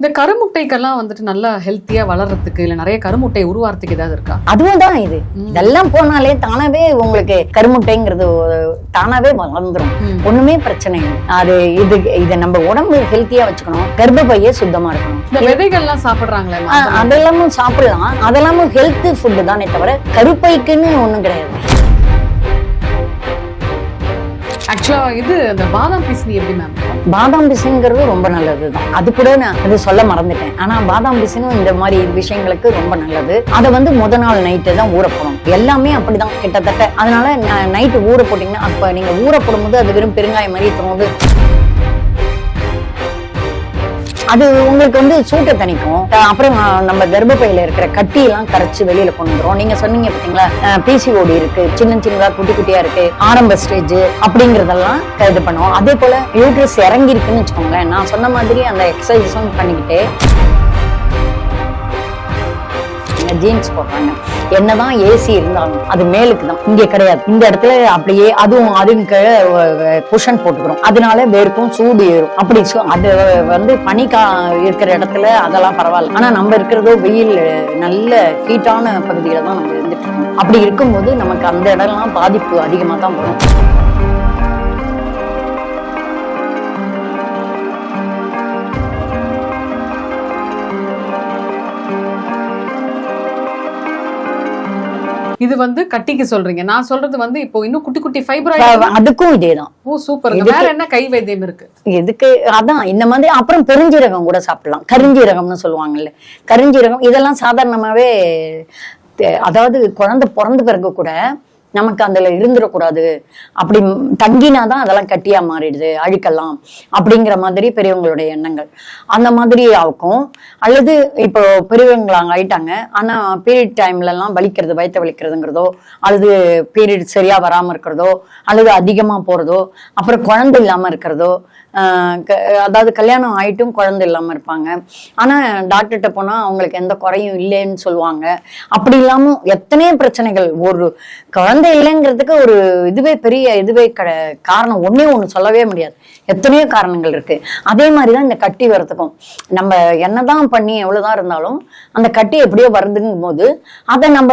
இந்த கருமுட்டைக்கெல்லாம் வந்துட்டு நல்லா ஹெல்த்தியா வளர்றதுக்கு இல்ல நிறைய கருமுட்டை உருவாறதுக்கு ஏதாவது இருக்கா? அதுவும் தான் இது இதெல்லாம் போனாலே தானாவே உங்களுக்கு கருமுட்டைங்கிறது தானாவே வளர்ந்துரும். ஒண்ணுமே பிரச்சனை இல்லை. அது இது இதை நம்ம உடம்பு ஹெல்த்தியா வச்சுக்கணும். கர்ப்பப்பையே சுத்தமா இருக்கணும். இந்த விதைகள்லாம் சாப்பிடுறாங்களே அதெல்லாமும் சாப்பிடலாம். அதெல்லாமும் ஹெல்த் ஃபுட்டு தானே தவிர கருப்பைக்குன்னு ஒண்ணும் கிடையாது. ஆக்சுவலா இது அந்த பாதாம் பிசினி எப்படி மேம் பாதாம் பிசின்ங்கிறது ரொம்ப நல்லது தான். அது கூட நான் அது சொல்ல மறந்துட்டேன். ஆனா பாதாம் பிசினும் இந்த மாதிரி விஷயங்களுக்கு ரொம்ப நல்லது. அதை வந்து முத நாள் நைட்டு தான் ஊற போடணும். எல்லாமே அப்படிதான் கிட்டத்தட்ட. அதனால நைட்டு ஊற போட்டீங்கன்னா அப்ப நீங்க ஊற போடும்போது அது வெறும் பெருங்காயம் மாதிரி தோணுது. அது உங்களுக்கு வந்து சூட்டை தணிக்கும். அப்புறம் நம்ம கர்ப்பப்பையில இருக்கிற கட்டி எல்லாம் கரைச்சு வெளியில கொண்டு வந்துடும் நீங்க சொன்னீங்க பாத்தீங்களா? பிசிஓடி இருக்கு. சின்ன சின்னதா குட்டி குட்டியா இருக்கு. ஆரம்ப ஸ்டேஜ் அப்படிங்கறதெல்லாம் இது பண்ணுவோம் அதே போல யூட்ரஸ் இறங்கி இருக்குன்னு வச்சுக்கோங்களேன். நான் சொன்ன மாதிரி அந்த எக்ஸசைஸும் பண்ணிக்கிட்டு ஜீன்ஸ் போடுறாங்க. என்னதான் ஏசி இருந்தாலும் அது மேலுக்கு தான் இங்க கிடையாது. இந்த இடத்துல அப்படியே அதுவும் அதுவும் கீழே குஷன் போட்டுக்கிறோம். அதனால வேர்க்கும் சூடு ஏறும். அப்படி அது வந்து பனி கா இருக்கிற இடத்துல அதெல்லாம் பரவாயில்ல. ஆனா நம்ம இருக்கிறதோ வெயில் நல்ல ஹீட்டான பகுதியில தான் நம்ம இருந்துட்டு இருக்கோம். அப்படி இருக்கும்போது நமக்கு அந்த இடம்லாம் பாதிப்பு அதிகமாக தான் வரும். இது வந்து கட்டிக்கு சொல்றீங்க. நான் சொல்றது வந்து இப்போ இன்னும் குட்டி குட்டி ஃபைபர் அதுக்கும் இதேதான். Oh super. வேற என்ன கை வைத்தியம் இருக்கு? எதுக்கு? அதான் இந்த மாதிரி அப்புறம் பெருஞ்சீரகம் கூட சாப்பிடலாம். கருஞ்சீரகம்னு சொல்லுவாங்கல்ல. கருஞ்சீரகம் இதெல்லாம் சாதாரணமாவே அதாவது குழந்தை பிறந்த பிறகு கூட நமக்கு அதுல இருந்துடக்கூடாது அப்படி தங்கினாதான் அதெல்லாம் கட்டியா மாறிடுது அழுக்கலாம் அப்படிங்கிற மாதிரி பெரியவங்களுடைய எண்ணங்கள். அந்த மாதிரி ஆகும். அல்லது இப்போ பெரியவங்களாங்க ஆயிட்டாங்க ஆனா பீரியட் டைம்ல எல்லாம் வலிக்கிறது வயத்த வலிக்கிறதுங்கிறதோ அல்லது பீரியட் சரியா வராம இருக்கிறதோ அல்லது அதிகமா போறதோ அப்புறம் குழந்தை இல்லாம இருக்கிறதோ ஆஹ் க- அதாவது கல்யாணம் ஆயிட்டும் குழந்தை இல்லாம இருப்பாங்க. ஆனா டாக்டர்கிட்ட போனா அவங்களுக்கு எந்த குறையும் இல்லைன்னு சொல்லுவாங்க. அப்படி இல்லாம எத்தனையோ பிரச்சனைகள். ஒரு குழந்தை இல்லைங்கிறதுக்கு ஒரு இதுவே பெரிய இதுவே கட காரணம். ஒன்னே ஒண்ணு சொல்லவே முடியாது. எத்தனையோ காரணங்கள் இருக்கு. அதே மாதிரிதான் இந்த கட்டி வரதுக்கும் நம்ம என்னதான் பண்ணி எவ்வளவுதான் இருந்தாலும் அந்த கட்டி எப்படியோ வருதுங்கும் போது அதை நம்ம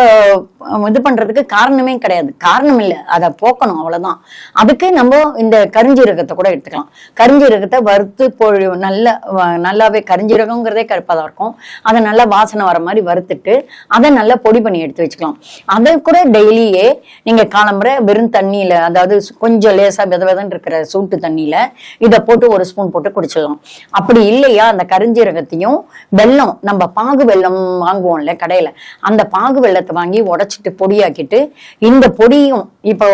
இது பண்றதுக்கு காரணமே கிடையாது. காரணம் இல்லை. அதை போக்கணும் அவ்வளவுதான். அதுக்கு நம்ம இந்த கருஞ்சீரகத்தை கூட எடுத்துக்கலாம். கருஞ்சீரகத்தை வறுத்து பொழி நல்ல நல்லாவே கருஞ்சீரகங்கிறதே கருப்பாக தான் இருக்கும். அதை நல்லா வாசனை வர மாதிரி வறுத்துட்டு அதை நல்லா பொடி பண்ணி எடுத்து வச்சுக்கலாம். அதை கூட டெய்லியே நீங்க காலம்புற வெறும் தண்ணியில அதாவது கொஞ்சம் லேசா வித விதன்னு இருக்கிற சூட்டு தண்ணியில இதை போட்டு ஒரு ஸ்பூன் போட்டு குடிச்சிடலாம். அப்படி இல்லையா அந்த கரிஞ்சீரகத்தையும் வெல்லம் நம்ம பாகு வெல்லம் வாங்குவோம்ல கடையில அந்த பாகு வெல்லத்தை வாங்கி உடச்சிட்டு பொடியாக்கிட்டு இந்த பொடியும் இப்போ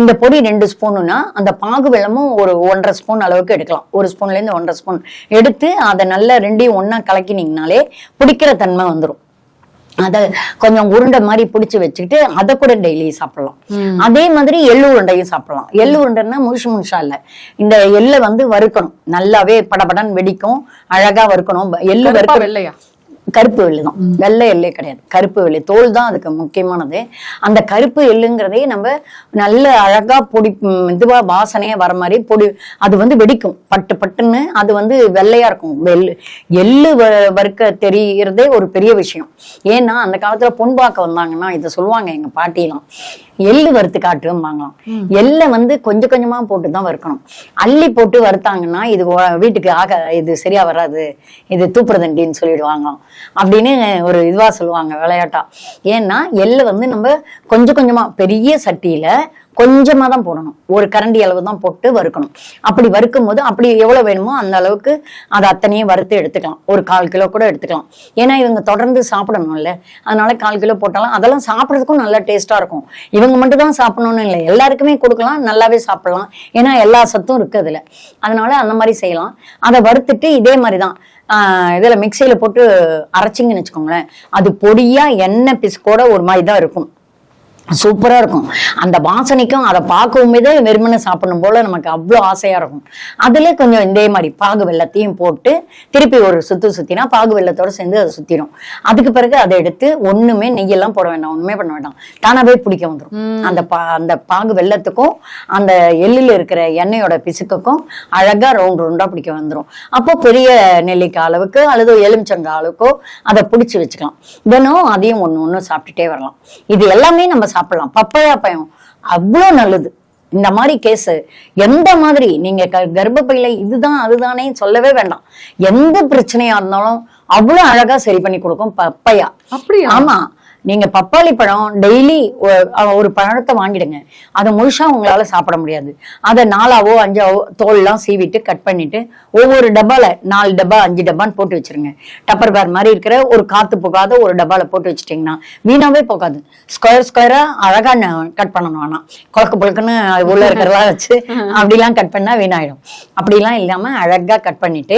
இந்த பொடி ரெண்டு ஸ்பூனுனா அந்த பாகு வெல்லமும் ஒரு ஒன்றரை ஸ்பூன் அளவுக்கு எடுக்கலாம். ஒரு ஸ்பூன்லேருந்து ஒன்றரை ஸ்பூன் எடுத்து அதை நல்லா ரெண்டையும் ஒன்றா கலக்கினீங்கனாலே பிடிக்கிற தன்மை வந்துடும் அதை கொஞ்சம் உருண்டை மாதிரி பிடிச்சி வச்சுக்கிட்டு அதை கூட டெய்லி சாப்பிடலாம். அதே மாதிரி எள்ளு உருண்டையும் சாப்பிடலாம். எள்ளு உருண்டைன்னா முழுசு முழுசா இல்ல. இந்த எள்ளை வந்து வறுக்கணும். நல்லாவே படபடன்னு வெடிக்கும். அழகா வறுக்கணும். எள்ளு கருப்பா வறுக்க வெள்ளையா? கருப்பு எள்ளு தான். வெள்ளை எள்ளே கிடையாது. கருப்பு எள்ளு. தோல் தான் அதுக்கு முக்கியமானது. அந்த கருப்பு எள்ளுங்கிறதே நம்ம நல்ல அழகா பொடி இதுவா வாசனையா வர மாதிரி பொடி அது வந்து வெடிக்கும். பட்டு பட்டுன்னு அது வந்து வெள்ளையா இருக்கும். எள்ளு எள்ளு வ- வறுக்க தெரிகிறதே ஒரு பெரிய விஷயம். ஏன்னா அந்த காலத்துல பொன் பார்க்க வந்தாங்கன்னா இதை சொல்லுவாங்க எங்க பாட்டியெல்லாம். எள்ளு வறுத்து காட்டுவாங்களாம் எள்ளை வந்து கொஞ்சம் கொஞ்சமா போட்டு தான் வறுக்கணும். அள்ளி போட்டு வறுத்தாங்கன்னா இது வீட்டுக்கு ஆக இது சரியா வராது. இது தூப்புறதண்டின்னு சொல்லிடுவாங்களாம் அப்படின்னு ஒரு இதுவா சொல்லுவாங்க விளையாட்டா. ஏன்னா எள்ளை வந்து நம்ம கொஞ்சம் கொஞ்சமா பெரிய சட்டியில கொஞ்சமா தான் போடணும். ஒரு கரண்டி அளவு தான் போட்டு வறுக்கணும். அப்படி வறுக்கும் போது அப்படி எவ்வளவு வேணுமோ அந்த அளவுக்கு அதை அத்தனையும் வறுத்து எடுத்துக்கலாம். ஒரு கால் கிலோ கூட எடுத்துக்கலாம். ஏன்னா இவங்க தொடர்ந்து சாப்பிடணும்ல. அதனால கால் கிலோ போட்டாலும் அதெல்லாம் சாப்பிட்றதுக்கும் நல்லா டேஸ்டா இருக்கும். இவங்க மட்டும் தான் சாப்பிடணும்னு இல்லை. எல்லாருக்குமே கொடுக்கலாம். நல்லாவே சாப்பிடலாம். ஏன்னா எல்லா சத்தும் இருக்கு அதுல. அதனால அந்த மாதிரி செய்யலாம். அதை வறுத்துட்டு இதே மாதிரி தான் இதில் மிக்சியில் போட்டு அரைச்சிங்கன்னு வச்சுக்கோங்களேன். அது பொடியாக எண்ணெய் பிஸ்கோட ஒரு மாதிரி தான் இருக்கும். சூப்பரா இருக்கும். அந்த வாசனைக்கும் அதை பார்க்கவும் தான் வெறுமனை சாப்பிடணும் போல நமக்கு அவ்வளோ ஆசையா இருக்கும். அதுல கொஞ்சம் இதே மாதிரி பாகு வெள்ளத்தையும் போட்டு திருப்பி ஒரு சுத்து சுத்தினா பாகு வெள்ளத்தோட சேர்ந்து அதை சுத்திடும் அதுக்கு பிறகு அதை எடுத்து ஒண்ணுமே நெய்யெல்லாம் போட வேண்டாம் ஒண்ணுமே பண்ண வேண்டாம். தானாவே பிடிக்க வந்துடும் அந்த பா அந்த பாகு வெள்ளத்துக்கும் அந்த எள்ளில் இருக்கிற எண்ணெயோட பிசுக்குக்கும் அழகா ரவுண்ட் ரவுண்டா பிடிக்க வந்துடும் அப்போ பெரிய நெல்லிக்காய் அளவுக்கு அல்லது எலுமிச்சங்காய் அளவுக்கோ அதை பிடிச்சி வச்சுக்கலாம். தினம் அதையும் ஒண்ணு ஒண்ணு சாப்பிட்டுட்டே வரலாம். இது எல்லாமே நம்ம சாப்பிடலாம். பப்பையா பயம். அவ்வளோ நல்லது. இந்த மாதிரி கேஸ் எந்த மாதிரி நீங்க க- கர்ப்பப்பையில இதுதான் அதுதானே சொல்லவே வேண்டாம். எந்த பிரச்சனையா இருந்தாலும் அவ்வளவு அழகா சரி பண்ணி கொடுக்கும் பப்பையா அப்படியா? ஆமா. நீங்க பப்பாளி பழம் டெய்லி ஒரு பழத்தை வாங்கிடுங்க. அதை முழுசா உங்களால சாப்பிட முடியாது. அதை நாலாவோ அஞ்சாவோ தோல்லாம் சீவிட்டு கட் பண்ணிட்டு ஒவ்வொரு டப்பால நாலு டப்பா அஞ்சு டப்பான்னு போட்டு வச்சிருங்க. டப்பர் பேர் மாதிரி இருக்கிற ஒரு காத்து போகாத ஒரு டப்பால போட்டு வச்சிட்டீங்கன்னா வீணாவே போகாது. ஸ்கொயர் ஸ்கொயரா அழகா கட் பண்ணணும் ஆனா. குழக்கு புழக்குன்னு உள்ள இருக்கிறதெல்லாம் வச்சு அப்படிலாம் கட் பண்ணா வீணாயிடும். அப்படிலாம் இல்லாம அழகா கட் பண்ணிட்டு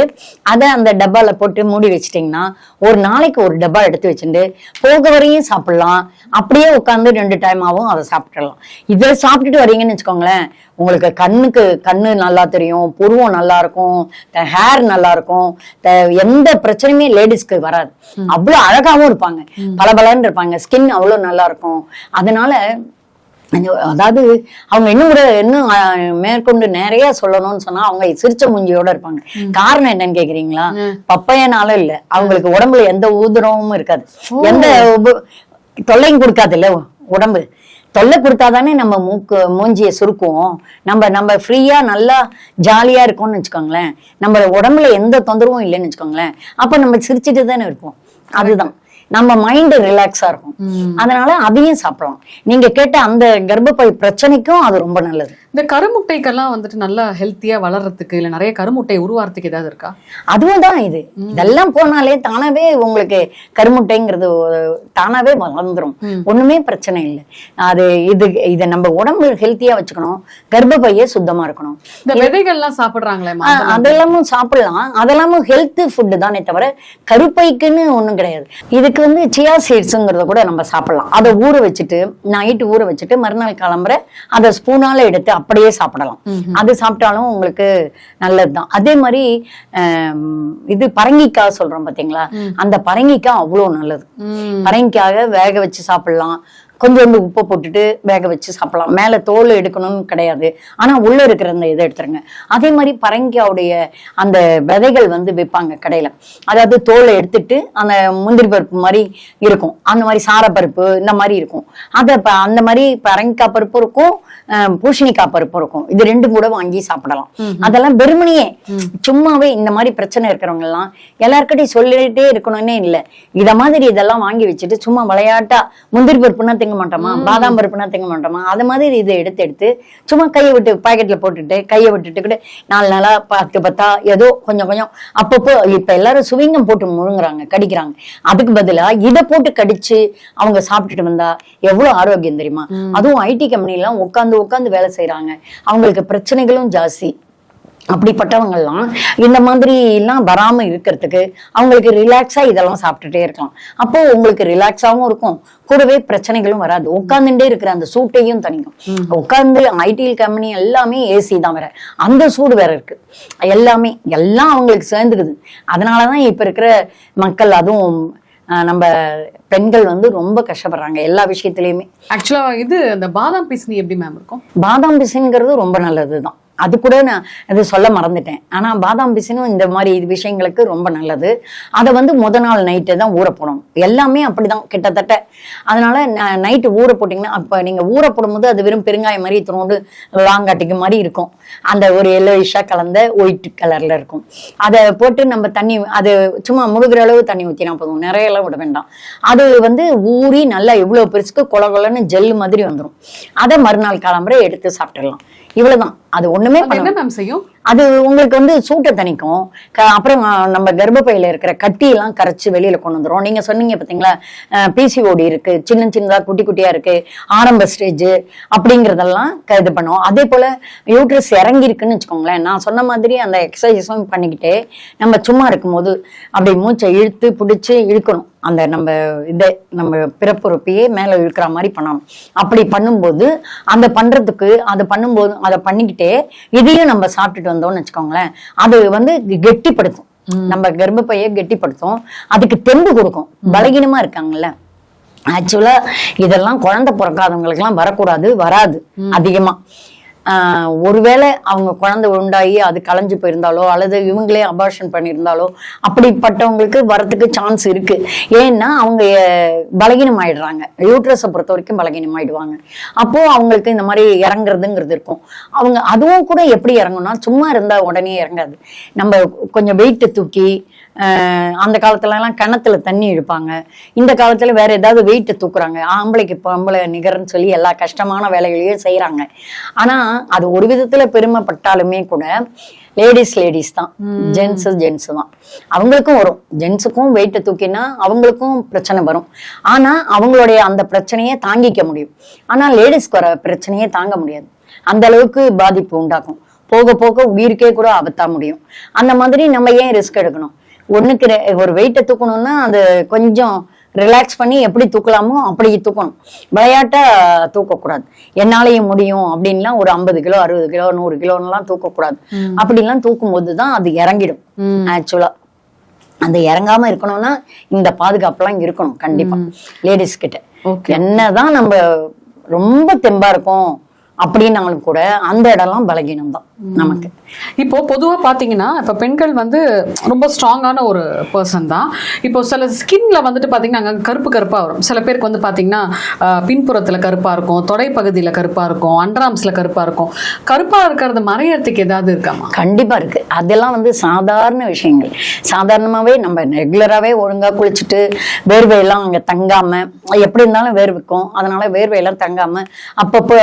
அதை அந்த டப்பால போட்டு மூடி வச்சிட்டிங்கன்னா ஒரு நாளைக்கு ஒரு டப்பா எடுத்து வச்சுட்டு போக வரையும் சாப்பிடலாம். அப்படியே உட்காந்து ரெண்டு டைம் ஆகும் அதை சாப்பிட்டுடலாம். இதை சாப்பிட்டுட்டு வரீங்கன்னு வச்சுக்கோங்களேன் உங்களுக்கு கண்ணுக்கு கண்ணு நல்லா தெரியும் புருவம் நல்லா இருக்கும் ஹேர் நல்லா இருக்கும் எந்த பிரச்சனையுமே லேடிஸ்க்கு வராது. அவ்வளவு அழகாவும் இருப்பாங்க. பளபளன்னு இருப்பாங்க. ஸ்கின் அவ்வளவு நல்லா இருக்கும். அதனால அதாவது அவங்க இன்னும் கூட இன்னும் மேற்கொண்டு நிறைய சொல்லணும்னு சொன்னா அவங்க சிரிச்ச மூஞ்சியோட இருப்பாங்க. காரணம் என்னன்னு கேக்குறீங்களா? பப்பையனால இல்ல. அவங்களுக்கு உடம்புல எந்த ஊதுரமும் இருக்காது. எந்த தொல்லையும் கொடுக்காது இல்ல உடம்பு. தொல்லை கொடுத்தாதானே நம்ம மூக்கு மூஞ்சியை சுருக்குவோம். நம்ம நம்ம ஃப்ரீயா நல்லா ஜாலியா இருக்கோம்னு வச்சுக்கோங்களேன். நம்ம உடம்புல எந்த தொந்தரவும் இல்லைன்னு வச்சுக்கோங்களேன். அப்ப நம்ம சிரிச்சிட்டு தானே இருப்போம். அதுதான். நம்ம மைண்ட் ரிலாக்ஸா இருக்கும். அதனால அதையும் சாப்பிடலாம். நீங்க கேட்ட அந்த கர்ப்பப்பை பிரச்சனைக்கும் அது ரொம்ப நல்லது. இந்த கருமுட்டைக்கெல்லாம் வந்துட்டு நல்லா ஹெல்த்தியா வளர்றதுக்கு இல்ல நிறைய கருமுட்டை உருவாறதுக்கு ஏதாவது இருக்கா? அதுவும் தான் இது இதெல்லாம் போனாலே தானாவே உங்களுக்கு கருமுட்டைங்கிறது தானாவே வளர்ந்துரும். ஒண்ணுமே பிரச்சனை இல்லை. அது இது இதை நம்ம உடம்பு ஹெல்த்தியா வச்சுக்கணும். கர்ப்பப்பையே சுத்தமா இருக்கணும். இந்த விதைகள்லாம் சாப்பிடுறாங்களே அதெல்லாமும் சாப்பிடலாம். அதெல்லாமும் ஹெல்த் ஃபுட்டு தானே தவிர கருப்பைக்குன்னு ஒண்ணும் கிடையாது. இதுக்கு வந்து சியா சீட்ஸுங்கிறத கூட நம்ம சாப்பிடலாம். அதை ஊற வச்சுட்டு நைட்டு ஊற வச்சுட்டு மறுநாள் கிளம்புற அதை ஸ்பூனால எடுத்து அப்படியே சாப்பிடலாம். அது சாப்பிட்டாலும் உங்களுக்கு நல்லதுதான். அதே மாதிரி இது பரங்கிக்காய் சொல்றோம் பாத்தீங்களா? அந்த பரங்கிக்காய் அவ்வளவு நல்லது. பரங்கிக்காக வேக வச்சு சாப்பிடலாம். கொஞ்சோண்டு உப்பு போட்டுட்டு வேக வச்சு சாப்பிடலாம். மேல தோல் எடுக்கணும்னு கிடையாது. ஆனா உள்ள இருக்கிற அந்த இதை எடுத்துருங்க. அதே மாதிரி பரங்கிக்காவுடைய அந்த விதைகள் வந்து விற்பாங்க கடையில. அதாவது தோலை எடுத்துட்டு அந்த முந்திரி பருப்பு மாதிரி இருக்கும். அந்த மாதிரி சாரப்பருப்பு இந்த மாதிரி இருக்கும். அதை ப- அந்த மாதிரி பரங்கிக்காய் பருப்பு இருக்கும் அஹ், பூசணிக்காய் பருப்பு இருக்கும். இது ரெண்டும் கூட வாங்கி சாப்பிடலாம். அதெல்லாம் வெறுமனையே. சும்மாவே இந்த மாதிரி பிரச்சனை இருக்கிறவங்க எல்லாம் எல்லார்கிட்டையும் சொல்லிட்டே இருக்கணும்னே இல்லை. இத மாதிரி இதெல்லாம் வாங்கி வச்சுட்டு சும்மா விளையாட்டா முந்திரி பருப்புனா திங்க மாட்டோமா? பாதாம் பருப்புனா திங்க மாட்டோமா? அது மாதிரி இதை எடுத்து எடுத்து சும்மா கையை விட்டு பாக்கெட்ல போட்டுட்டு கையை விட்டுட்டு கூட நாலு நாளா பத்து பத்தா ஏதோ கொஞ்சம் கொஞ்சம் அப்பப்போ இப்ப எல்லாரும் சுவிங்கம் போட்டு முழுங்குறாங்க கடிக்கிறாங்க. அதுக்கு பதிலா இதை போட்டு கடிச்சு அவங்க சாப்பிட்டுட்டு வந்தா எவ்வளவு ஆரோக்கியம் தெரியுமா? அதுவும் ஐடி கம்பெனி எல்லாம் உட்காந்து உட்காந்து வேலை செய்யறாங்க அவங்களுக்கு பிரச்சனைகளும் ஜாஸ்தி. அப்படிப்பட்டவங்கெல்லாம் இந்த மாதிரி எல்லாம் வராம இருக்கிறதுக்கு அவங்களுக்கு ரிலாக்ஸா இதெல்லாம் சாப்பிட்டுட்டே இருக்கலாம். அப்போ உங்களுக்கு ரிலாக்ஸாவும் இருக்கும். கூடவே பிரச்சனைகளும் வராது. உட்கார்ந்துட்டே இருக்கிற அந்த சூட்டையும் தணிக்கும். உட்கார்ந்து ஐடி கம்பெனி எல்லாமே ஏசி தான் வேற. அந்த சூடு வேற இருக்கு. எல்லாமே எல்லாம் அவங்களுக்கு சேர்ந்துக்குது. அதனாலதான் இப்ப இருக்கிற மக்கள் அதுவும் நம்ம பெண்கள் வந்து ரொம்ப கஷ்டப்படுறாங்க எல்லா விஷயத்திலயுமே. ஆக்சுவலா இது அந்த பாதாம் பிசினி எப்படி மேம் இருக்கும்? பாதாம் பிசின்ங்கிறது ரொம்ப நல்லதுதான். அது கூட நான் இது சொல்ல மறந்துட்டேன். ஆனால் பாதாம் பிசினும் இந்த மாதிரி இது விஷயங்களுக்கு ரொம்ப நல்லது. அதை வந்து முத நாள் நைட்டு தான் ஊற போடணும். எல்லாமே அப்படிதான் கிட்டத்தட்ட. அதனால நைட்டு ஊற போட்டிங்கன்னா அப்போ நீங்கள் ஊற போடும்போது அது வெறும் பெருங்காயம் மாதிரி தோண்டு லாங்காட்டிக்கு மாதிரி இருக்கும். அந்த ஒரு எல்லோயிஷா கலந்த ஒயிட் கலர்ல இருக்கும். அதை போட்டு நம்ம தண்ணி அது சும்மா முழுகிற அளவு தண்ணி ஊற்றினா போதும். நிறைய எல்லாம் விட வேண்டாம். அது வந்து ஊறி நல்லா இவ்வளவு பெருசுக்கு கொல கொலன்னு ஜெல்லு மாதிரி வந்துடும் அதை மறுநாள் கிளம்புற எடுத்து சாப்பிட்டுடலாம். இவ்வளவுதான். அது ஒண்ணுமே என்ன மேம் செய்யும்? அது உங்களுக்கு வந்து சூட்டை தணிக்கும். க- அப்புறம் நம்ம கர்ப்பப்பையில இருக்கிற கட்டியெல்லாம் கரைச்சி வெளியில கொண்டு வந்துரும். நீங்க சொன்னீங்க பாத்தீங்களா? பிசிஓடி இருக்கு. சின்ன சின்னதா குட்டி குட்டியா இருக்கு. ஆரம்ப ஸ்டேஜ் அப்படிங்கறதெல்லாம் க- இது பண்ணுவோம் அதே போல யூட்ரஸ் இறங்கியிருக்குன்னு வச்சுக்கோங்களேன். நான் சொன்ன மாதிரி அந்த எக்ஸசைஸும் பண்ணிக்கிட்டே நம்ம சும்மா இருக்கும்போது அப்படி மூச்சை இழுத்து பிடிச்சி இழுக்கணும். அந்த நம்ம இதை நம்ம பிறப்புறுப்பையே மேல இழுக்கிற மாதிரி பண்ணணும். அப்படி பண்ணும்போது அந்த பண்றதுக்கு அதை பண்ணும்போது அதை பண்ணிக்கிட்டே இதையும் நம்ம சாப்பிட்டுட்டு வந்தோம்னு வச்சுக்கோங்களேன். அது வந்து கெட்டிப்படுத்தும். நம்ம கர்ப்பப்பையை கெட்டிப்படுத்தும். அதுக்கு தெம்பு கொடுக்கும். பலகீனமா இருக்காங்கல்ல. ஆக்சுவலா இதெல்லாம் குழந்தை பிறக்காதவங்களுக்குலாம் வரக்கூடாது வராது அதிகமா. ஒருவேளை அவங்க குழந்தை உண்டாகி அது களைஞ்சு போயிருந்தாலோ அல்லது இவங்களே அபார்ஷன் பண்ணியிருந்தாலோ அப்படிப்பட்டவங்களுக்கு வரத்துக்கு சான்ஸ் இருக்கு. ஏன்னா அவங்க பலகீனம் ஆயிடுறாங்க யூட்ரஸை பொறுத்த வரைக்கும் பலகீனம் ஆயிடுவாங்க அப்போ அவங்களுக்கு இந்த மாதிரி இறங்குறதுங்கிறது இருக்கும். அவங்க அதுவும் கூட எப்படி இறங்கணும்னா சும்மா இருந்தால் உடனே இறங்காது. நம்ம கொஞ்சம் வெயிட்டை தூக்கி அந்த காலத்துல எல்லாம் கிணத்துல தண்ணி இழுப்பாங்க. இந்த காலத்துல வேற ஏதாவது வெயிட் தூக்குறாங்க. ஆம்பளைக்கு பொம்பளை நிகர்னு சொல்லி எல்லா கஷ்டமான வேலைகளையும் செய்யறாங்க ஆனா அது ஒரு விதத்துல பெருமைப்பட்டாலுமே கூட லேடிஸ் லேடிஸ் தான். ஜென்ஸ் ஜென்ஸ் தான். அவங்களுக்கும் வரும். ஜென்ஸுக்கும் வெயிட் தூக்கினா அவங்களுக்கும் பிரச்சனை வரும். ஆனா அவங்களுடைய அந்த பிரச்சனையை தாங்கிக்க முடியும். ஆனா லேடிஸ்க்கு வர பிரச்சனையே தாங்க முடியாது. அந்த அளவுக்கு பாதிப்பு உண்டாக்கும் போக போக உயிருக்கே கூட ஆபத்தா முடியும். அந்த மாதிரி நம்ம ஏன் ரிஸ்க் எடுக்கணும்? ஒண்ணுக்கு ரெ- ஒரு வெயிட்டை தூக்கணும்னா அது கொஞ்சம் ரிலாக்ஸ் பண்ணி எப்படி தூக்கலாமோ அப்படி தூக்கணும். விளையாட்டா தூக்கக்கூடாது. என்னாலையும் முடியும் அப்படின்லாம் ஒரு ஐம்பது கிலோ அறுபது கிலோ நூறு கிலோன்னுலாம் தூக்கக்கூடாது. அப்படிலாம் தூக்கும்போது தான் அது இறங்கிடும். ஆக்சுவலா அந்த இறங்காம இருக்கணும்னா இந்த பாதுகாப்புலாம் இருக்கணும் கண்டிப்பா. லேடிஸ் கிட்ட. என்னதான் நம்ம ரொம்ப தெம்பா இருக்கோம். அப்படின்னாலும் கூட அந்த இடம்லாம் பலகீனம் தான் நமக்கு. இப்போ பொதுவா பாத்தீங்கன்னா இப்ப பெண்கள் வந்து ரொம்ப ஸ்ட்ராங்கான ஒரு பர்சன் தான். இப்போ சில ஸ்கின்ல வந்துட்டு பாத்தீங்கன்னா அங்க கருப்பு கருப்பா வரும். சில பேருக்கு வந்து பாத்தீங்கன்னா ஆஹ், பின்புறத்துல கருப்பா இருக்கும் தொடை பகுதியில கருப்பா இருக்கும் அண்டராம்ஸ்ல கருப்பா இருக்கும். கருப்பா இருக்கிறது மறையறதுக்கு ஏதாவது இருக்காமா கண்டிப்பா இருக்கு. அதெல்லாம் வந்து சாதாரண விஷயங்கள். சாதாரணமாவே நம்ம ரெகுலராகவே ஒழுங்கா குளிச்சுட்டு வேர்வையெல்லாம் அங்க தங்காம எப்படி இருந்தாலும் வேர்விக்கும். அதனால வேர்வையெல்லாம் தங்காம அப்பப்போ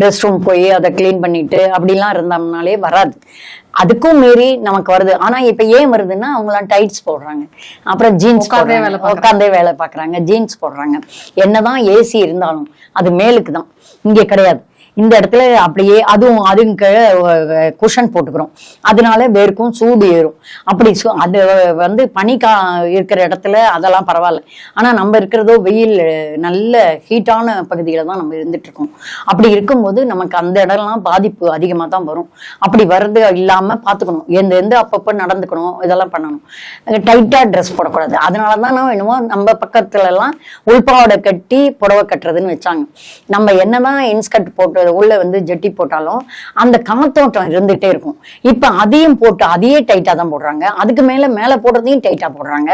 ரெஸ்ட் ரூம் போய் அதை க்ளீன் பண்ணிட்டு அப்படிலாம் இருந்தோம்னாலே வராது. அதுக்கும் மீறி நமக்கு வருது. ஆனா இப்ப ஏன் வருதுன்னா அவங்களாம் டைட்ஸ் போடுறாங்க. அப்புறம் ஜீன்ஸ். உட்காந்தே வேலை பார்க்கறாங்க. ஜீன்ஸ் போடுறாங்க. என்னதான் ஏசி இருந்தாலும் அது மேலுக்கு தான். இங்க கிடையாது. இந்த இடத்துல அப்படியே அதுவும் அதுங்க குஷன் போட்டுக்கிறோம். அதனால வேர்க்கும் சூடு ஏறும். அப்படி சு- அது வந்து பனி கா இருக்கிற இடத்துல அதெல்லாம் பரவாயில்ல. ஆனால் நம்ம இருக்கிறதோ வெயில் நல்ல ஹீட்டான பகுதியில் தான் நம்ம இருந்துட்டு இருக்கோம் அப்படி இருக்கும்போது நமக்கு அந்த இடம்லாம் பாதிப்பு அதிகமாக தான் வரும். அப்படி வர்றது இல்லாமல் பார்த்துக்கணும் எந்த எந்த அப்பப்போ நடந்துக்கணும் இதெல்லாம் பண்ணணும். டைட்டாக ட்ரெஸ் போடக்கூடாது. அதனால தான் நான் என்னமோ நம்ம பக்கத்துலலாம் எல்லாம் கட்டி புடவை கட்டுறதுன்னு வச்சாங்க. நம்ம என்னதான் இன்ஸ்கர்ட் போட்டு உள்ள வந்து ஜெட்டி போட்டாலும் அந்த காத்தோட்டம் இருந்துகிட்டே இருக்கும். இப்போ அதையும் போட்டு அதையே டைட்டாக தான் போடுறாங்க. அதுக்கு மேலே மேலே போடுறதையும் டைட்டாக போடுறாங்க.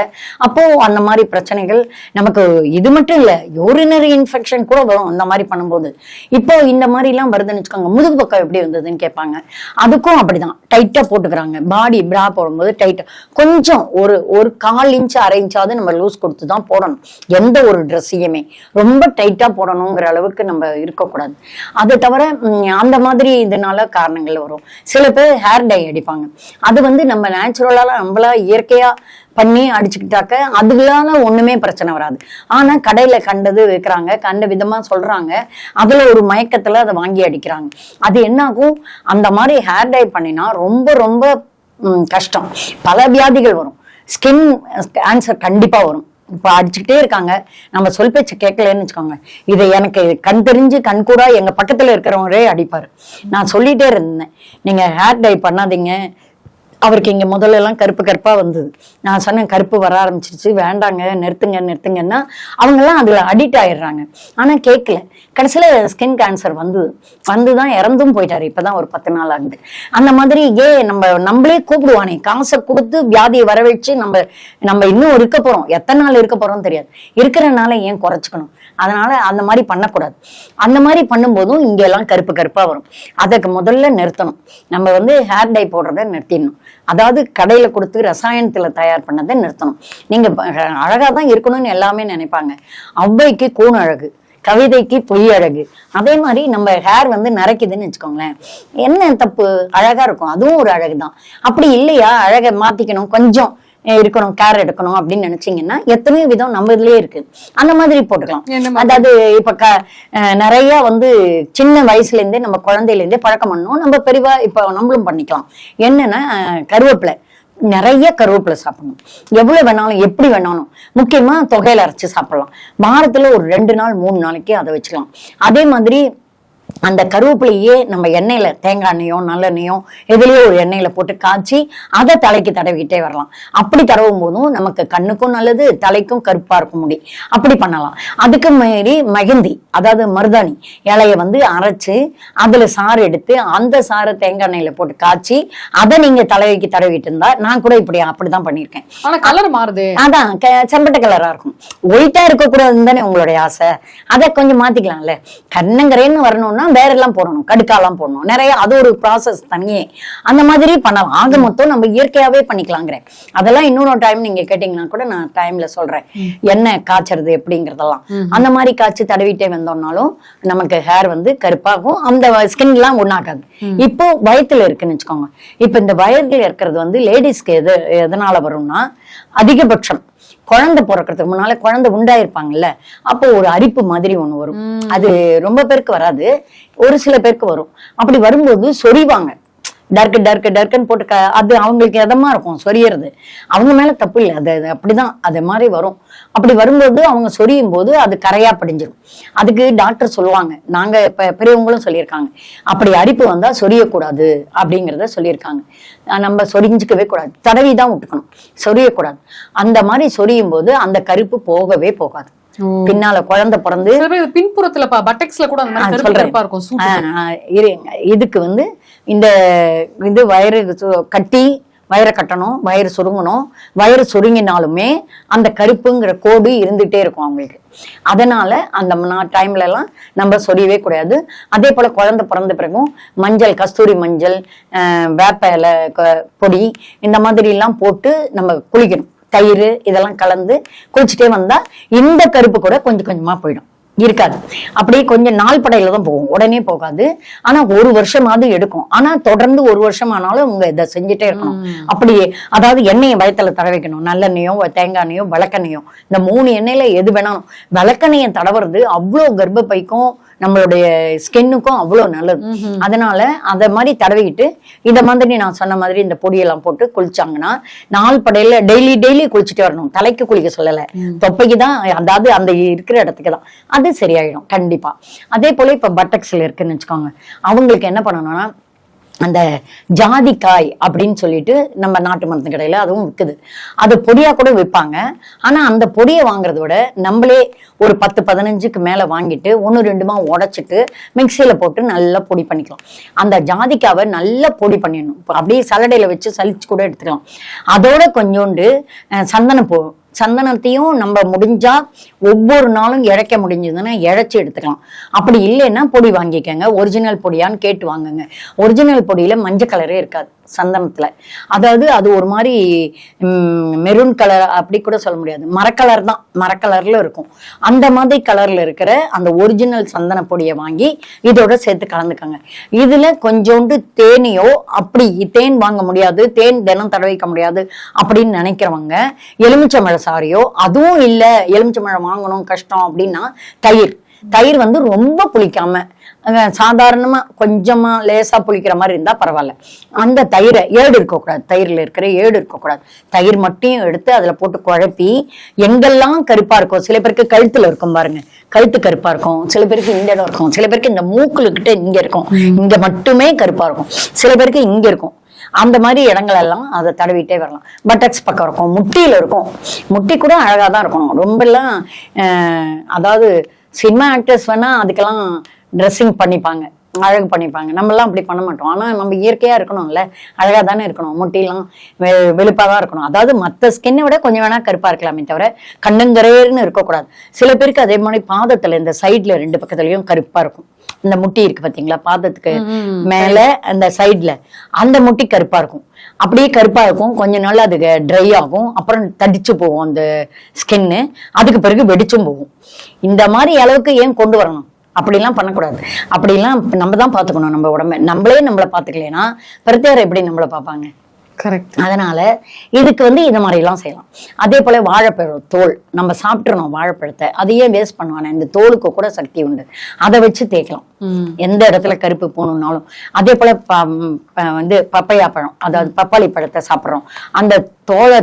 அப்போது அந்த மாதிரி பிரச்சனைகள் நமக்கு இது மட்டும் இல்லை யூரினரி இன்ஃபெக்ஷன் கூட வரும் அந்த மாதிரி பண்ணும்போது. இப்போ இந்த மாதிரிலாம் வருதுன்னு வச்சுக்கோங்க முதுகு பக்கம் எப்படி வந்ததுன்னு கேட்பாங்க. அதுக்கும் அப்படிதான். டைட்டாக போட்டுக்கிறாங்க. பாடி பிரா போடும்போது டைட்டாக கொஞ்சம் ஒரு ஒரு கால் இன்ச்சு அரை இன்ச்சாவது நம்ம லூஸ் கொடுத்து தான் போடணும். எந்த ஒரு ட்ரெஸ்ஸையுமே ரொம்ப டைட்டாக போடணுங்கிற அளவுக்கு நம்ம இருக்கக்கூடாது. அதை தவிர அந்த மாதிரி இதனால காரணங்கள் வரும். சில பேர் ஹேர் டை அடிப்பாங்க. அது வந்து நம்ம நேச்சுரலால நம்மளா இயற்கையா பண்ணி அடிச்சுக்கிட்டாக்க அதுலால ஒண்ணுமே பிரச்சனை வராது. ஆனா கடையில கண்டது வைக்கிறாங்க கண்ட விதமா சொல்றாங்க. அதுல ஒரு மயக்கத்துல அதை வாங்கி அடிக்கிறாங்க. அது என்னாகும்? அந்த மாதிரி ஹேர் டை பண்ணினா ரொம்ப ரொம்ப கஷ்டம். பல வியாதிகள் வரும். ஸ்கின் கேன்சர் கண்டிப்பா வரும். இப்போ அடிச்சுக்கிட்டே இருக்காங்க. நம்ம சொல் பேச்சு கேட்கலன்னு வச்சுக்கோங்க. இதை எனக்கு கண் தெரிஞ்சு கண் கூட எங்கள் பக்கத்தில் இருக்கிறவரே அடிப்பார். நான் சொல்லிகிட்டே இருந்தேன். நீங்கள் ஹேர் டை பண்ணாதீங்க. அவருக்கு இங்க முதல்ல எல்லாம் கருப்பு கருப்பா வந்தது. நான் சொன்னேன் கருப்பு வர ஆரம்பிச்சிருச்சு. வேண்டாங்க நிறுத்துங்க நிறுத்துங்கன்னா அவங்கெல்லாம் அதில் அதுல அடிக்ட் ஆயிடுறாங்க. ஆனா கேட்கல கடைசியில ஸ்கின் கேன்சர் வந்தது. வந்துதான் இறந்தும் போயிட்டாரு. இப்பதான் ஒரு பத்து நாள் ஆகுது. அந்த மாதிரி ஏ நம்ம நம்மளே கூப்பிடுவானே? காசை கொடுத்து வியாதியை வரவழைச்சு நம்ம நம்ம இன்னும் இருக்க போறோம். எத்தனை நாள் இருக்க போறோம் தெரியாது. இருக்கிறனால ஏன் குறைச்சிக்கணும்? அதனால அந்த மாதிரி பண்ணக்கூடாது. அந்த மாதிரி பண்ணும்போதும் இங்கெல்லாம் கருப்பு கருப்பா வரும். அதுக்கு முதல்ல நிறுத்தணும். நம்ம வந்து ஹேர் டை போடுறத நிறுத்திடணும். அதாவது கடையில கொடுத்து ரசாயனத்துல தயார் பண்ணதை நிறுத்தணும். நீங்க ப- அழகா தான் இருக்கணும்னு எல்லாமே நினைப்பாங்க. அவ்வைக்கு கூண் அழகு கவிதைக்கு பொய் அழகு. அதே மாதிரி நம்ம ஹேர் வந்து நரைக்குதுன்னு வச்சுக்கோங்களேன். என்ன தப்பு? அழகா இருக்கும். அதுவும் ஒரு அழகு தான் அப்படி இல்லையா? அழகை மாத்திக்கணும் கொஞ்சம். இருக்கணும் கேர் எடுக்கணும் அப்படின்னு நினைச்சீங்கன்னா எத்தனையோ விதம் நம்ம இதுலயே இருக்கு. அந்த மாதிரி போட்டுக்கலாம்? அதாவது இப்ப க நிறைய வந்து சின்ன வயசுல இருந்தே நம்ம குழந்தையில இருந்தே பழக்கம் பண்ணணும். நம்ம பெரியவா இப்ப நம்மளும் பண்ணிக்கலாம். என்னன்னா கருவேப்பிலை. நிறைய கருவேப்பிலை சாப்பிடணும். எவ்வளவு வேணாலும் எப்படி வேணாலும். முக்கியமா தொகையில அரைச்சு சாப்பிடலாம். வாரத்துல ஒரு ரெண்டு நாள் மூணு நாளைக்கு அதை வச்சுக்கலாம். அதே மாதிரி அந்த கருவேப்பிலையே நம்ம எண்ணெயில தேங்காய் எண்ணெயோ நல்லெண்ணெயோ எதுலயோ ஒரு எண்ணெயில போட்டு காய்ச்சி அதை தலைக்கு தடவிக்கிட்டே வரலாம். அப்படி தடவும் போதும் நமக்கு கண்ணுக்கும் நல்லது தலைக்கும் கருப்பா இருக்கும் முடி. அப்படி பண்ணலாம். அதுக்கு மீறி மகிந்தி அதாவது மருதாணி இலைய வந்து அரைச்சு அதுல சாறு எடுத்து அந்த சாறை தேங்காய் எண்ணெயில போட்டு காய்ச்சி அதை நீங்க தலைக்கு தடவிட்டு இருந்தா நான் கூட இப்படி அப்படிதான் பண்ணியிருக்கேன். ஆனா கலர் மாறுதே. அதான் க- செம்பட்ட கலரா இருக்கும். ஒயிட்டா இருக்கக்கூடாதுன்னு தானே உங்களுடைய ஆசை. அதை கொஞ்சம் மாத்திக்கலாம்ல. கண்ணங்கரேன்னு வரணும்னா வேற எல்லாம் போடணும் கடுக்காலாம் போடணும். நிறைய அது ஒரு ப்ராசஸ் தனியே. அந்த மாதிரி பண்ணலாம். ஆக மொத்தம் நம்ம இயற்கையாவே பண்ணிக்கலாங்கிறேன் அதெல்லாம் இன்னொரு டைம் நீங்க கேட்டீங்கன்னா கூட நான் டைம்ல சொல்றேன். எண்ணெய் காய்ச்சறது எப்படிங்கறதெல்லாம். அந்த மாதிரி காய்ச்சி தடவிட்டே வந்தோம்னாலும் நமக்கு ஹேர் வந்து கருப்பாகும். அந்த ஸ்கின் எல்லாம் ஒண்ணாகாது. இப்போ வயத்துல இருக்குன்னு வச்சுக்கோங்க. இப்போ இந்த வயத்துல இருக்கிறது வந்து லேடிஸ்க்கு எது எதனால வரும்னா அதிகபட்சம் குழந்தை பிறக்கிறதுக்கு முன்னால குழந்தை உண்டாயிருப்பாங்கல்ல அப்போ ஒரு அரிப்பு மாதிரி ஒண்ணு வரும். அது ரொம்ப பேருக்கு வராது. ஒரு சில பேருக்கு வரும். அப்படி வரும்போது சொறிவாங்க. டர்க்கு டர்க்கு டர்க்குன்னு போட்டு அது அவங்களுக்கு இதமா இருக்கும் சொரியறது. அவங்க மேல தப்பு இல்லை அது அப்படிதான் அது மாதிரி வரும். அப்படி வரும்போது அவங்க சொரியும் போது அது கரையா படிஞ்சிரும். அதுக்கு டாக்டர் சொல்லுவாங்க நாங்க இப்ப பெரியவங்களும் சொல்லியிருக்காங்க அப்படி அரிப்பு வந்தா சொரியக்கூடாது அப்படிங்கிறத சொல்லியிருக்காங்க. நம்ம சொரிஞ்சுக்கவே கூடாது தடவி தான் விட்டுக்கணும் சொரியக்கூடாது. அந்த மாதிரி சொரியும் போது அந்த கருப்பு போகவே போகாது. பின்னால குழந்தை பிறந்து பின்புறத்துல பட்டெக்ஸ்ல கூட சொல்றேன். இதுக்கு வந்து இந்த இது வயிறு சு- கட்டி வயிறை கட்டணும் வயிறு சுருங்கணும். வயிறு சுருங்கினாலுமே அந்த கருப்புங்கிற கோடு இருந்துகிட்டே இருக்கும் அவங்களுக்கு. அதனால அந்த டைம்ல எல்லாம் நம்ம சொரியவே கூடாது. அதே போல குழந்தை பிறந்த பிறகும் மஞ்சள் கஸ்தூரி மஞ்சள் வேப்ப இலை க- பொடி இந்த மாதிரி எல்லாம் போட்டு நம்ம குளிக்கணும். தயிர் இதெல்லாம் கலந்து குளிச்சுட்டே வந்தா இந்த கருப்பு கூட கொஞ்சம் கொஞ்சமா போயிடும். இருக்காது. அப்படியே கொஞ்சம் நாள் படையில தான் போகும். உடனே போகாது. ஆனா ஒரு வருஷமாவது எடுக்கும். ஆனா தொடர்ந்து ஒரு வருஷம் ஆனாலும் உங்க இதை செஞ்சுட்டே இருக்கணும். அப்படியே அதாவது எண்ணெயை வயத்துல தடவைக்கணும். நல்லெண்ணெயோ தேங்காய் எண்ணெயோ விளக்கெண்ணெயோ. இந்த மூணு எண்ணெயில எது வேணாலும். விளக்கெண்ணெயை தடவுறது அவ்வளோ கர்ப்பப்பைக்கும் நம்மளுடைய ஸ்கின்னுக்கும் அவ்வளோ நல்லது. அதனால அத மாதிரி தடவிக்கிட்டு இந்த மாதிரி நான் சொன்ன மாதிரி இந்த பொடியெல்லாம் போட்டு குளிச்சாங்கன்னா நாள் படையில டெய்லி டெய்லி குளிச்சுட்டு வரணும். தலைக்கு குளிக்க சொல்லல. தொப்பைக்கு தான் அதாவது அந்த இருக்கிற இடத்துக்கு தான். அது சரியாயிடும். கண்டிப்பா. அதே போல இப்ப பட்டக்ஸ்ல இருக்குன்னு வச்சுக்கோங்க. அவங்களுக்கு என்ன பண்ணணும்னா அந்த ஜாதிக்காய் அப்படின்னு சொல்லிட்டு நம்ம நாட்டு மருந்து கடையில் அதுவும் விற்குது அது பொடியாக கூட விற்பாங்க ஆனால் அந்த பொடியை வாங்குறத விட நம்மளே ஒரு பத்து பதினஞ்சுக்கு மேலே வாங்கிட்டு ஒன்று ரெண்டுமா உடச்சிட்டு மிக்சியில் போட்டு நல்லா பொடி பண்ணிக்கலாம். அந்த ஜாதிக்காவை நல்லா பொடி பண்ணிடணும். அப்படியே சலடையில் வச்சு சலிச்சு கூட எடுத்துக்கலாம். அதோட கொஞ்சோண்டு சந்தனப்பூ சந்தனத்தையும் நம்ம முடிஞ்சா ஒவ்வொரு நாளும் இழைக்க முடிஞ்சதுன்னா இழைச்சி எடுத்துக்கலாம். அப்படி இல்லைன்னா பொடி வாங்கிக்கோங்க. ஒரிஜினல் பொடியான்னு கேட்டு வாங்குங்க. ஒரிஜினல் பொடியில மஞ்சள் கலரே இருக்காது. சந்தனத்துல. அதாவது அது ஒரு மாதிரி மெரூன் கலர் அப்படி கூட சொல்ல முடியாது. மரக்கலர் தான். மரக்கலர்ல இருக்கும். அந்த மாதிரி கலர்ல இருக்கிற அந்த ஒரிஜினல் சந்தன பொடியை வாங்கி இதோட சேர்த்து கலந்துக்கோங்க. இதுல கொஞ்சோண்டு தேனியோ அப்படி தேன் வாங்க முடியாது. தேன் தினம் தடவிக்க முடியாது அப்படின்னு நினைக்கிறவங்க எலுமிச்சம்பழ சாரியோ அதுவும் இல்லை எலுமிச்சம்பழம் வாங்கணும் கஷ்டம் அப்படின்னா தயிர். தயிர் வந்து ரொம்ப புளிக்காம சாதாரணமா கொஞ்சமா லேசா புளிக்கிற மாதிரி இருந்தா பரவாயில்ல. அந்த தயிரை ஏடு இருக்கக்கூடாது. தயிர்ல இருக்கிற ஏடு இருக்கக்கூடாது. தயிர் மட்டும் எடுத்து அதுல போட்டு குழப்பி எங்கெல்லாம் கருப்பா இருக்கும் சில பேருக்கு கழுத்துல இருக்கும் பாருங்க. கழுத்து கருப்பா இருக்கும். சில பேருக்கு இந்த இடம் இருக்கும். சில பேருக்கு இந்த மூக்குல கிட்ட இங்க இருக்கும். இங்க மட்டுமே கருப்பா இருக்கும். சில பேருக்கு இங்க இருக்கும். அந்த மாதிரி இடங்கள் எல்லாம் அதை தடவிட்டே வரலாம். பட்டக்ஸ் பக்கம் இருக்கும். முட்டியில இருக்கும். முட்டி கூட அழகா தான் இருக்கும். ரொம்ப எல்லாம் அஹ், அதாவது சினிமா ஆக்டர்ஸ் வேணா அதுக்கெல்லாம் ட்ரெஸ்ஸிங் பண்ணிப்பாங்க அழகு பண்ணிப்பாங்க. நம்மலாம் அப்படி பண்ண மாட்டோம். ஆனா நம்ம இயற்கையா இருக்கணும்ல. அழகா தானே இருக்கணும். முட்டிலாம் வெ வெளுப்பா தான் இருக்கணும். அதாவது மத்த ஸ்கின்னை விட கொஞ்சம் வேணா கருப்பா இருக்கலாமே தவிர கண்ணுங்கரேர்னு இருக்கக்கூடாது. சில பேருக்கு அதே மாதிரி பாதத்துல இந்த சைட்ல ரெண்டு பக்கத்துலயும் கருப்பா இருக்கும். இந்த முட்டி இருக்கு பாத்தீங்களா? பாதத்துக்கு மேல அந்த சைடுல அந்த முட்டி கருப்பா இருக்கும். அப்படியே கருப்பா இருக்கும். கொஞ்ச நாள் அது ட்ரை ஆகும். அப்புறம் தடிச்சு போகும் அந்த ஸ்கின்னு அதுக்கு பிறகு வெடிச்சும் போகும். இந்த மாதிரி அளவுக்கு ஏன் கொண்டு வரணும்? அப்படிலாம் பண்ணக்கூடாது. அப்படிலாம் நம்ம தான் பார்த்துக்கணும் நம்ம உடம்ப. நம்மளே நம்மளை பார்த்துக்கலைன்னா பிரத்தியார் எப்படி நம்மளை பார்ப்பாங்க? அதனால இதுக்கு வந்து இந்த மாதிரி எல்லாம் செய்யலாம். அதே போல வாழைப்பழம் தோல் நம்ம சாப்பிட்றணும் வாழைப்பழத்தை அதையே வேஸ்ட் பண்ணுவானே இந்த தோலுக்கு கூட சக்தி உண்டு. அதை வச்சு தேய்க்கலாம். எந்த இடத்துல கருப்பு போகணும்னாலும். அதே போல வந்து பப்பையா பழம் அதாவது பப்பாளி பழத்தை சாப்பிட்றோம். அந்த தோலை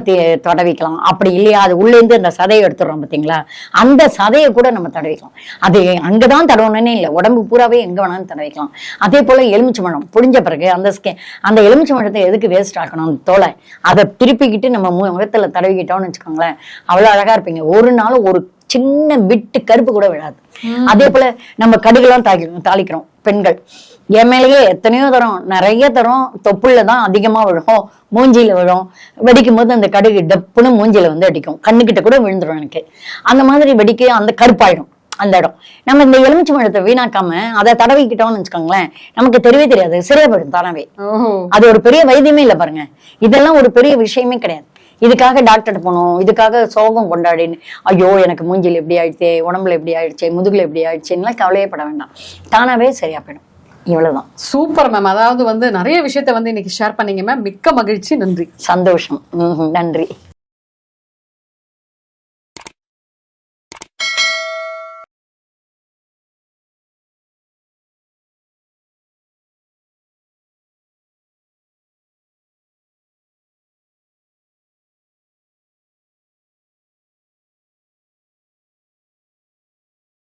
தடவிக்கலாம். அப்படி இல்லையா அது உள்ளேருந்து அந்த சதையை எடுத்துடுறோம் பார்த்தீங்களா? அந்த சதையை கூட நம்ம தடவிக்கலாம். அது அங்கதான் தடவணும்னே இல்லை. உடம்பு பூராவே எங்க வேணாலும் தடவிக்கலாம். அதே போல எலுமிச்சை பழம் புழிஞ்ச பிறகு அந்த ஸ்கே அந்த எலுமிச்சை பழத்தை எதுக்கு வேஸ்ட் ஆக்கணும்? அந்த தோலை. அதை திருப்பிக்கிட்டு நம்ம முகத்துல தடவிக்கிட்டோம்னு வச்சுக்கோங்களேன். அவ்வளவு அழகா இருப்பீங்க. ஒரு நாள் ஒரு சின்ன பிட்டு கருப்பு கூட விழாது. அதே போல நம்ம கடுகுலாம் தாக்கி தாளிக்கிறோம் பெண்கள். என் மேலேயே எத்தனையோ தரம் நிறைய தரம் தொப்புள்ள தான் அதிகமா விழும் மூஞ்சியில விழும். வெடிக்கும் போது அந்த கடுகு டப்புன்னு மூஞ்சில வந்து அடிக்கும். கண்ணுக்கிட்ட கூட விழுந்துரும் எனக்கு. அந்த மாதிரி வெடிக்க அந்த கருப்பாயிடும். அந்த இடம். நம்ம இந்த எலுமிச்சை பழத்தை வீணாக்காம அதை தடவிக்கிட்டோம்னு வச்சுக்கோங்களேன் நமக்கு தெரியவே தெரியாது. சரியா போயிடும் தானாவே. அது ஒரு பெரிய வைத்தியமே இல்லை பாருங்க. இதெல்லாம் ஒரு பெரிய விஷயமே கிடையாது. இதுக்காக டாக்டர் போகணும் இதுக்காக சோகம் கொண்டாடின்னு ஐயோ எனக்கு மூஞ்சில எப்படி ஆயிடுச்சே உடம்புல எப்படி ஆயிடுச்சு முதுகுல எப்படி ஆயிடுச்சுன்னா கவலையே பட வேண்டாம். தானாவே சரியா போயிடும். இவ்வளவுதான். சூப்பர் மேம் அதாவது வந்து நிறைய விஷயத்தை வந்து இன்னைக்கு ஷேர் பண்ணீங்க மேம் மிக்க மகிழ்ச்சி. நன்றி. சந்தோஷம். நன்றி.